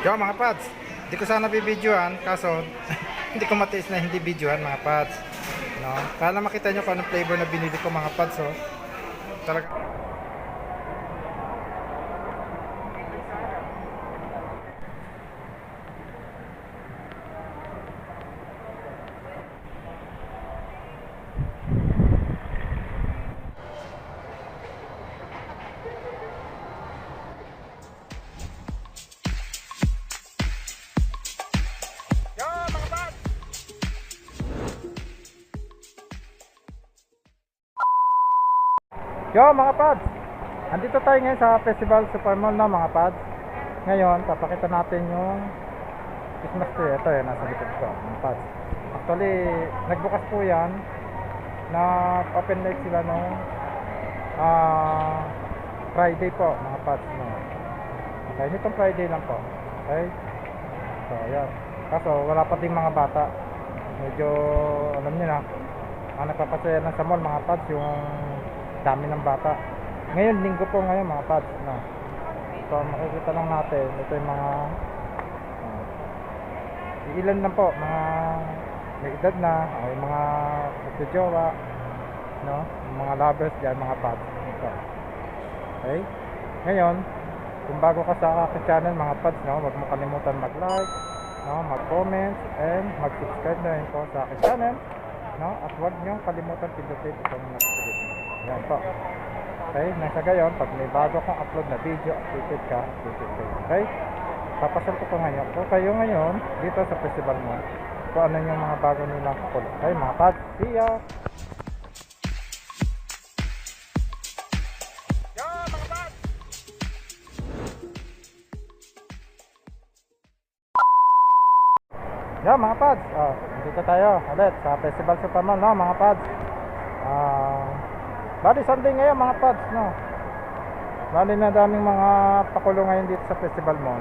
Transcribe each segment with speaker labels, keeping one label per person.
Speaker 1: Yo mga pads, hindi ko sana bibidyohan kaso hindi ko matiis na hindi videohan mga pads. No? Para makita nyo kung anong flavor na binili ko mga pads oh. Talaga. Yo mga pads! Andito tayo ngayon sa Festival Super Mall na mga pads. Ngayon, papakita natin yung Christmas tree. Ito yan, nasa likod ko mga pads. Actually, nagbukas po yan na open night sila nung ah Friday po mga pads. No? Okay, nitong Friday lang po. Okay? So, ayan. Kaso, wala pa ding mga bata. Medyo, alam niyo na, ang nagpapasaya lang sa mall, mga pads, yung dami ng bata. Ngayon, linggo po ngayon, mga pads. No? So, makikita lang natin, ito yung mga, uh, ilan lang po, mga may edad na, o yung mga magjojowa, no? Mga lovers dyan, mga pads. Ito. Okay? Ngayon, kung bago ka sa aking channel mga pads, no, huwag mo kalimutan mag-like, no, mag-comment, and mag-subscribe na rin po sa aking channel. No? At huwag niyo kalimutan pindutin itong notification. Yan po. Okay? Nang sa gayon, pag may bago kong upload na video, updated ka, updated kayo. Okay? Papasal ko pa ngayon. So kayo ngayon, dito sa festival mo, kung ano yung mga bago nilang kulay. Okay, mga pads, see ya! Yo, mga pads! Ah, dito tayo ulit sa Festival Superman, no mga pads. Bali Sunday ngayon mga pads, no. Bali na daming mga pakulo ngayon dito sa Festival Mall.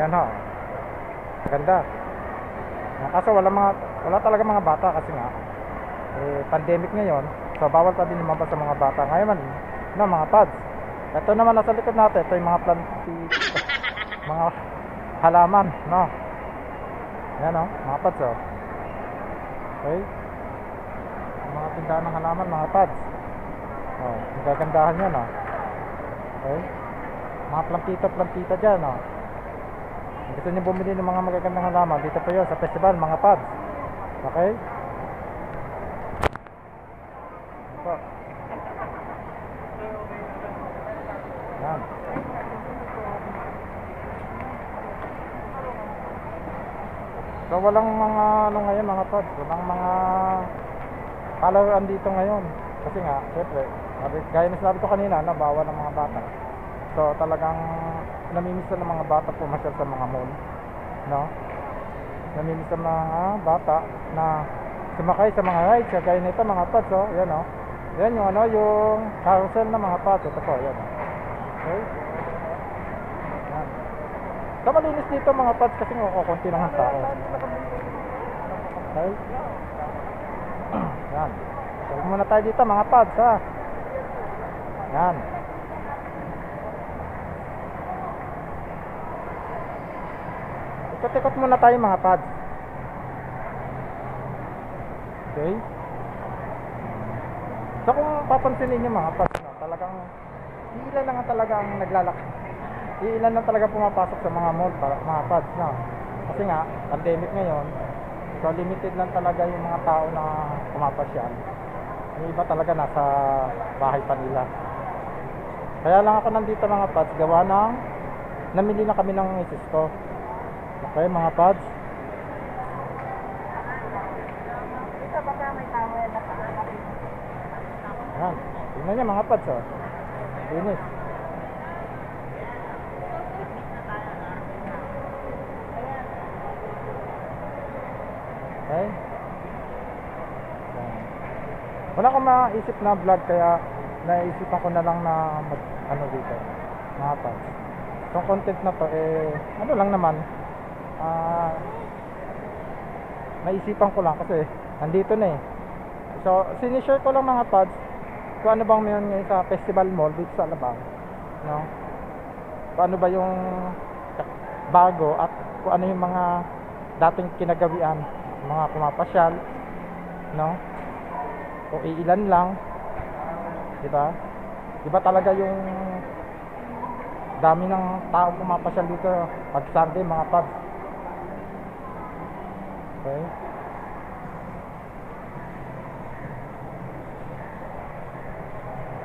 Speaker 1: Yan ho. Ganda. Kaso wala mga wala talaga mga bata kasi nga eh, pandemic ngayon. So bawal pa din lumabas sa mga bata. Ngayon man, no mga pads. Ito naman nasa likod natin, ito yung mga planti mga halaman, no. Yan o, mga pads o. Okay. Mga tindahan ng halaman, mga pads. Oh, ang gagandahan yan o. Okay. Mga plantita-plantita dyan o. Kung gusto niyo bumili ng mga magagandang halaman, dito po yun sa festival, mga pads. Okay? Ito po. Yan. So walang mga ano ngayon mga pads, walang mga palaruan dito ngayon. Kasi nga, syempre, sabi- gaya na sinabi ko kanina, na bawal ng mga bata. So talagang namimiss ng mga bata pumasyal sa mga mall. No? Namimiss ng mga bata na sumakay sa mga rides, kagaya nito mga pads, oh, yan oh. Yan yung ano, yung carousel ng mga pads, ito po, yan. Okay? So malinis dito mga pads kasi nga kukunti lang ang tao. Okay? Yan. So muna tayo dito mga pads ha. Yan. Ikot-ikot muna tayo mga pads. Okay? So kung papansinin niyo mga pads, no, talagang ilan lang ang talagang naglalak ilan lang talaga pumapasok sa mga mall para mga pads no kasi nga pandemic ngayon so limited lang talaga yung mga tao na pumapasyal yung iba talaga nasa bahay pa nila kaya lang ako nandito mga pads. Gawa ng namili na kami ng misis ko. Okay mga pads.
Speaker 2: Ito baka may towel na pa.
Speaker 1: yan tingnan niya mga pads oh. Linis. Okay? Wala akong maisip na vlog kaya naisipan ko na lang na mag, ano dito, pads. Itong content na to, eh, ano lang naman, ah, naisipan ko lang kasi nandito na eh. So, sinishare ko lang mga pads kung ano bang meron ngayon sa Festival Mall dito sa Alabang. No? Kung ano ba yung bago at kung ano yung mga dating kinagawian, mga pumapasyal, no? O iilan lang, di ba? Iba talaga yung dami ng tao pumapasyal dito pag Sunday mga pads. Okay?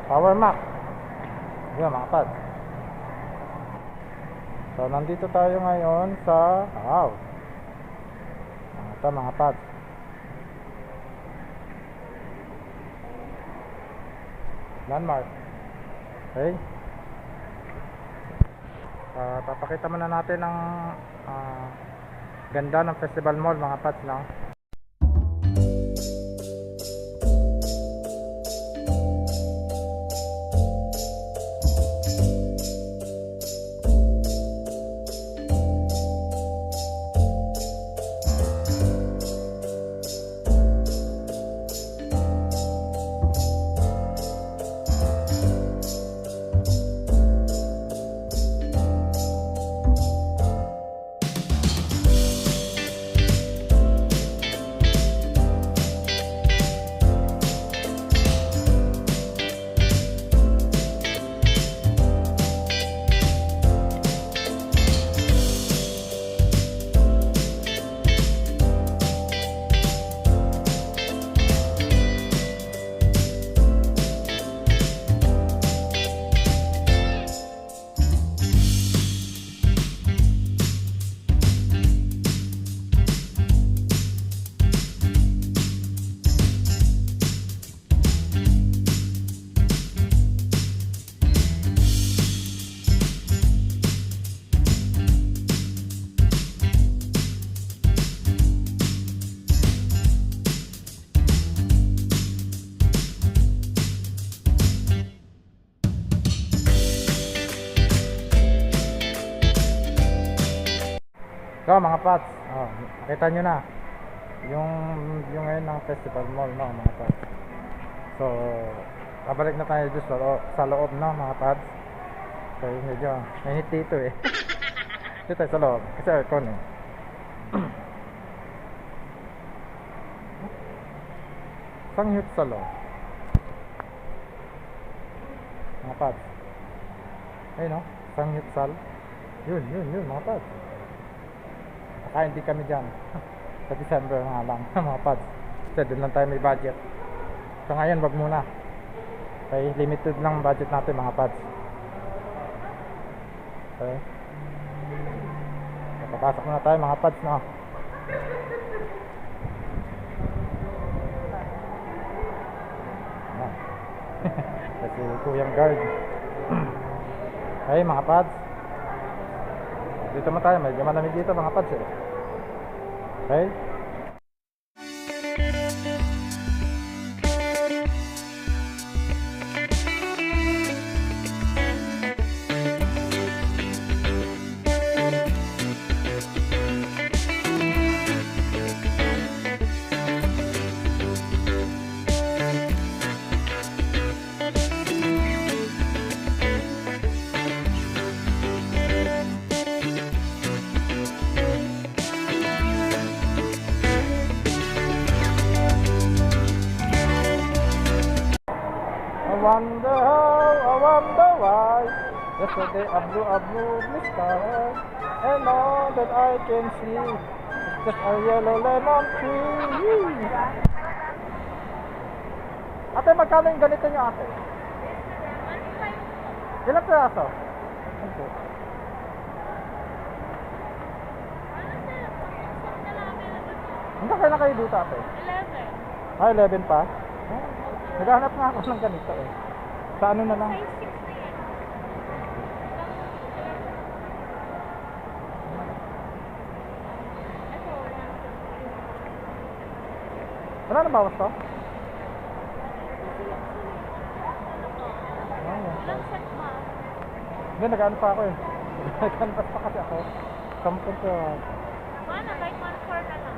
Speaker 1: Power Mac. Yan mga pads. So, nandito tayo ngayon sa house. Ito mga pads. Landmark. Okay? Ah, papakita muna natin ang ah, ganda ng Festival Mall mga pads lang. So mga pads, oh, nakita nyo na yung yung ngayon ng festival mall no mga pads. So babalik na tayo dito sa, loob, sa loob no mga pads. So yun medyo mainit dito eh. dito tayo sa loob kasi aircon eh. Sangyut sa loob. Mga pads. Ayun no, sangyut sal. Yun, yun, yun mga pads. Kaya hindi kami dyan. sa December nga lang, mga pads. Kasi doon lang tayo may budget. So ngayon, wag muna. Okay, limited lang budget natin mga pads. Okay. So, papasok na tayo mga pads, no? Ayan. Kasi kuyang guard. okay, mga pads. Dito mo tayo, medyo malamig dito mga pads eh. Okay? Wonder how, I wonder why. Yesterday a blue, a blue, sky. And all that I can see is just a yellow lemon tree. Ate, magkano yung ganito niyo ate? Ilang piraso? Ano Hanggang kailan kayo dito ate?
Speaker 2: 11.
Speaker 1: Ah, 11 pa? Oh, naghahanap nga ako ng ganito eh. Sa ano na lang?
Speaker 2: Size 60 yan. Ito, yan.
Speaker 1: Wala na bawas to? Hindi, nag-ano pa ako eh. Nag-canvas pa kasi ako. Sampung ko.
Speaker 2: Mana, kahit 1-4 na lang.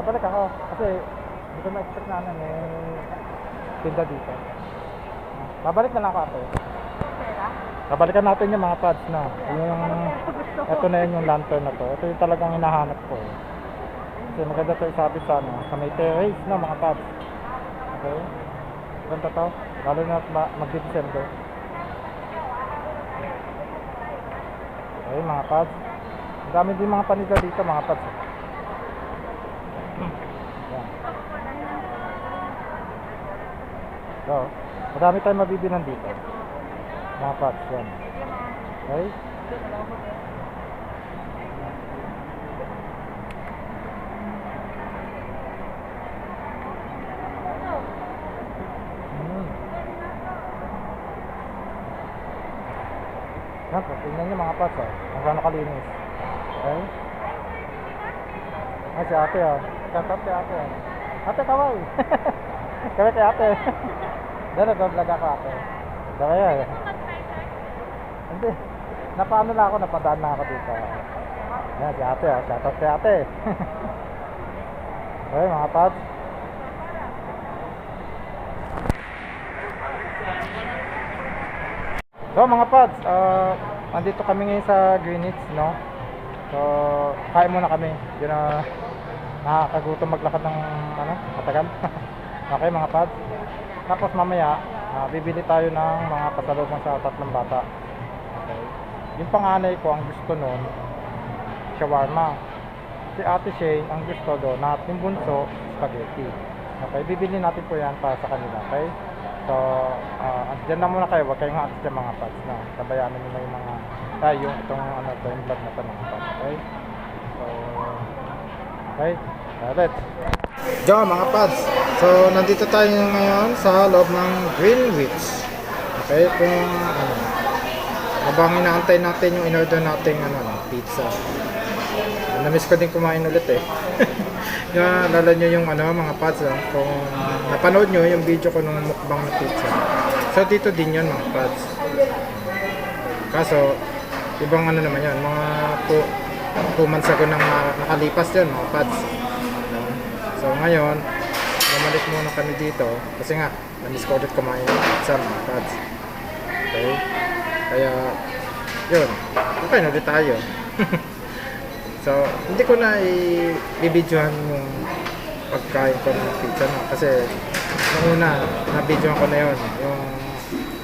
Speaker 1: Kabalik ako. Kasi hindi ko na-expect na ano may tinda dito. Ah, Babalik na lang ako ate. Babalikan natin yung mga pads na. Yung, ito na yun yung lantern na to. Ito yung talagang hinahanap ko. Kasi maganda to isabit sa ano, sa may terrace na mga pads. Okay? Ganda to. Lalo na ma- magdi-December. Okay, mga pads. Ang dami din mga panida dito, mga pads. Yan. So, madami tayong mabibilan dito. Mga pads, yan. Okay? Hmm. Yan po, tingnan nyo mga pads, oh. Kung gaano kalinis. Okay? Ah, si ate, oh. Shout out si ate, oh. Ate, kaway. Kami kay ate. Doon, nag-vlog ako, ate. Kaya, eh. Hindi. Napaano na ako, napadaan na ako dito. Yan, si ate, oh. Shout out si ate. okay, mga pads. So mga pads, ah, andito kami ngayon sa Greenwich, no? So, kain muna kami. Hindi na nakakagutom maglakad ng ano, matagal. okay mga pads. Tapos mamaya, ah, bibili tayo ng mga pasalubong sa tatlong bata. Okay. Yung panganay ko ang gusto nun, shawarma. Si Ate Shane ang gusto doon na yung bunso, spaghetti. Okay, bibili natin po yan para sa kanila. Okay? So, uh, dyan na muna kayo. Huwag kayong aalis dyan mga pads na sabayanan nyo na yung mga, ay, yung itong ano, yung vlog na to mga pads. Okay? So, okay? Uh, let's. Yo mga pads. So, nandito tayo ngayon sa loob ng Greenwich. Okay, kung ano, habang inaantay natin yung in-order nating ano, pizza. Namiss ko din kumain ulit eh. yung lala nyo yung ano, mga pads ah. Kung napanood nyo yung video ko nung mukbang na pizza. So dito din yun mga pads. Kaso, ibang ano naman yun, mga 2 months ago nang na- nakalipas yun mga pads. So ngayon, bumalik muna kami dito kasi nga, namiss ko ulit kumain ng pizza mga pads. Okay? Kaya, yun, okay na ulit tayo. So, hindi ko na i-videohan yung pagkain ko ng pizza no? Kasi, nung una, na-videohan ko na yun. Yung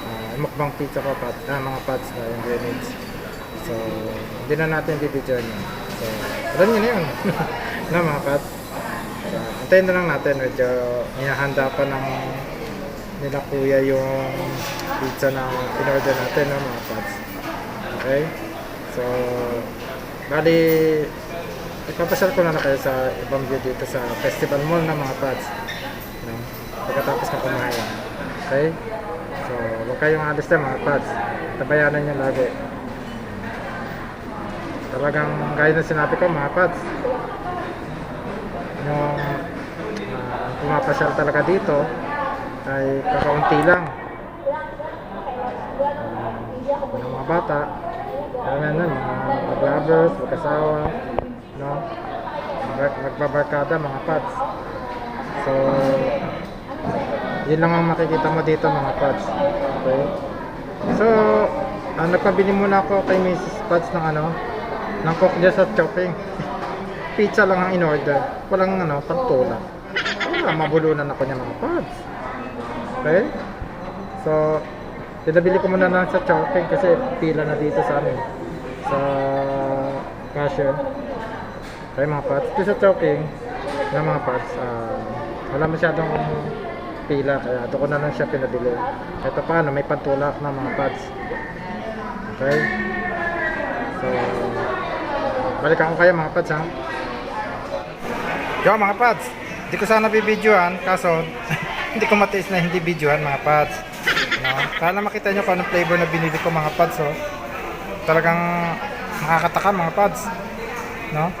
Speaker 1: uh, mukbang pizza ko, pat, ah, mga pads na yung grenades. So, hindi na natin i-videohan yun. So, alam nyo na yun. na mga pads. Antayin na lang natin. Medyo hinahanda pa ng nila kuya yung pizza na in-order natin, no, mga pads. Okay? So, bali, ipapasal ko na na kayo sa ibang view dito sa Festival Mall ng mga pads. No? Pagkatapos na kumain. Okay? So, huwag kayong alis na mga pads. Tabayanan nyo lagi. Talagang gaya na sinabi ko mga pads. Yung pumapasyal talaga dito ay kakaunti lang. Ng mga bata, kaya nun, mga mag-lovers, mag-asawa, no? Mag- Magbabarkada, mga pads. So, yun lang ang makikita mo dito, mga pads. Okay? So, ah, nagpabili muna ako kay Mrs. Pads ng ano, ng cook dyan sa chopping. Pizza lang ang in-order. Walang ano, pagtulak. Wala, mabulunan ako niya mga pads. Okay? So, pinabili ko muna lang sa chopping kasi pila na dito sa amin. Sa cashier. Okay mga pads. Ito sa chopping na mga pads. ah, wala masyadong pila kaya ito ko na lang siya pinabili. Ito paano, may pantulak na mga pads. Okay? So, balikan ko kayo mga pads ha. Yo mga pads, hindi ko sana bibidyohan kaso hindi ko matiis na hindi videohan mga pads. No? Sana makita nyo kung anong flavor na binili ko mga pads oh. Talagang nakakataka mga pads. No?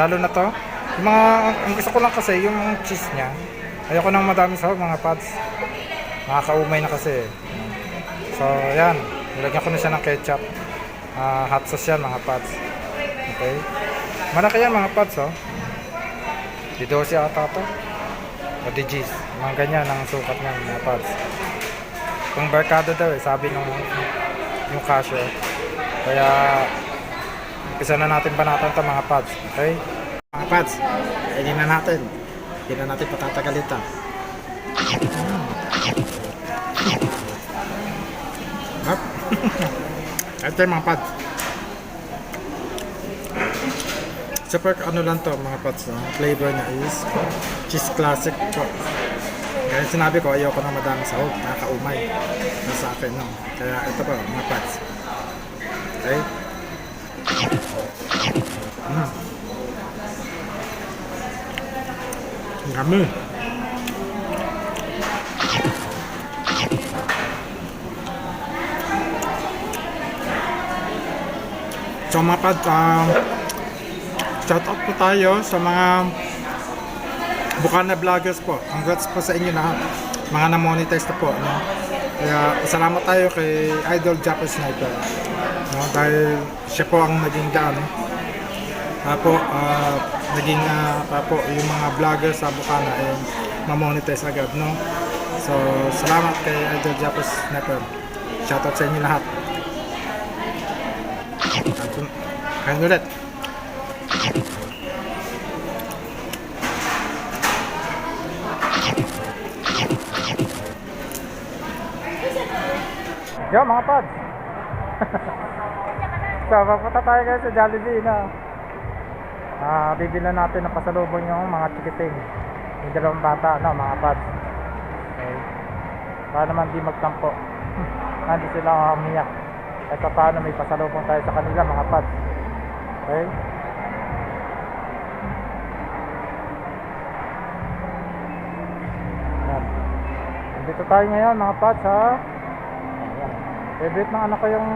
Speaker 1: Lalo na to. Yung mga, ang gusto ko lang kasi yung cheese niya. Ayoko nang madami sa mga pads. Nakakaumay na kasi. So, yan. Nilagyan ko na siya ng ketchup. Ah, hot sauce yan mga pads. Okay. Malaki yan mga pads oh. Di 12 ata to. O di G's. Mga ganyan ang sukat ng mga pads. Kung barkada daw eh, sabi nung yung cashier. Kaya, umpisa na natin banatan ito mga pads. Okay? Mga pads, kainin na natin. Hindi na natin patatagalin ito. Hop. Ito yung mga pads. Super ano lang to mga pads. No? Flavor niya is cheese classic po. Kaya sinabi ko ayoko na madami sahog. Nakakaumay na sa akin. No? Kaya ito po mga pads. Okay? Mm. Yummy. So mga pad, um, shout out po tayo sa mga Bukana vloggers po. Congrats po sa inyo lahat. Mga na-monetize na po. No? Kaya salamat tayo kay Idol Japanese Sniper. No? Dahil siya po ang naging daan. Uh, po, ah, naging pa po yung mga vloggers sa Bukana ay ma-monetize agad. No? So salamat kay Idol Japanese Sniper. Shout out sa inyo lahat. Kain ulit. Yo mga pads. so, papunta tayo guys sa Jollibee na. Ah, bibili natin ng pasalubong yung mga chikiting. Yung dalawang bata, no, mga pads. Okay. Para naman di magtampo. Hindi sila umiyak. At paano may pasalubong tayo sa kanila, mga pads. Okay? Nandito tayo ngayon, mga ha? Ayan. Favorite ng anak ko yung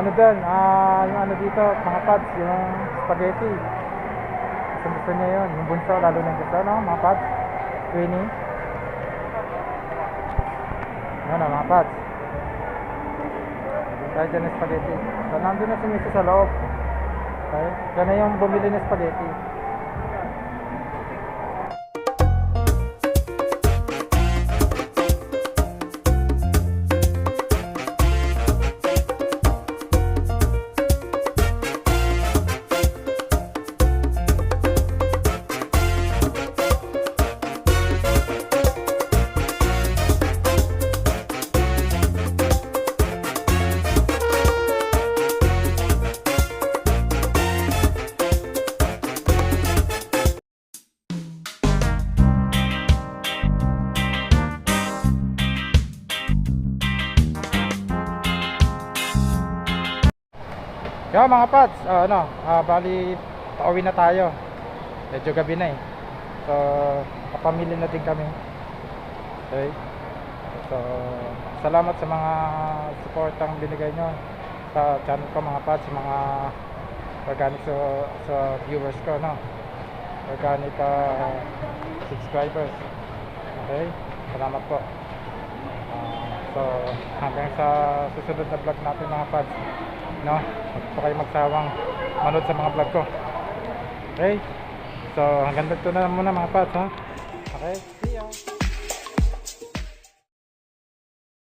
Speaker 1: ano doon, ah, yung ano dito, mga pads, yung spaghetti. Gusto gusto niya yun, yung bunso, lalo ng gusto, no, mga pads? Yan na, mga pads. Tayo dyan ng spaghetti. So, nandun na si Mrs. sa loob. Okay? Yan na yung bumili ng spaghetti. Yo mga pads, ah, ano, ah, bali pauwi na tayo. Medyo gabi na eh. So, kapamilya na din kami. Okay. So, salamat sa mga supportang binigay nyo sa channel ko mga pads, sa mga organic sa, sa viewers ko, no? Organic ah, subscribers. Okay? Salamat po. Ah, so, hanggang sa susunod na vlog natin mga pads no? Huwag kayo magsawang manood sa mga vlog ko. Okay? So, hanggang dito na muna mga pads, ha? Okay? See ya!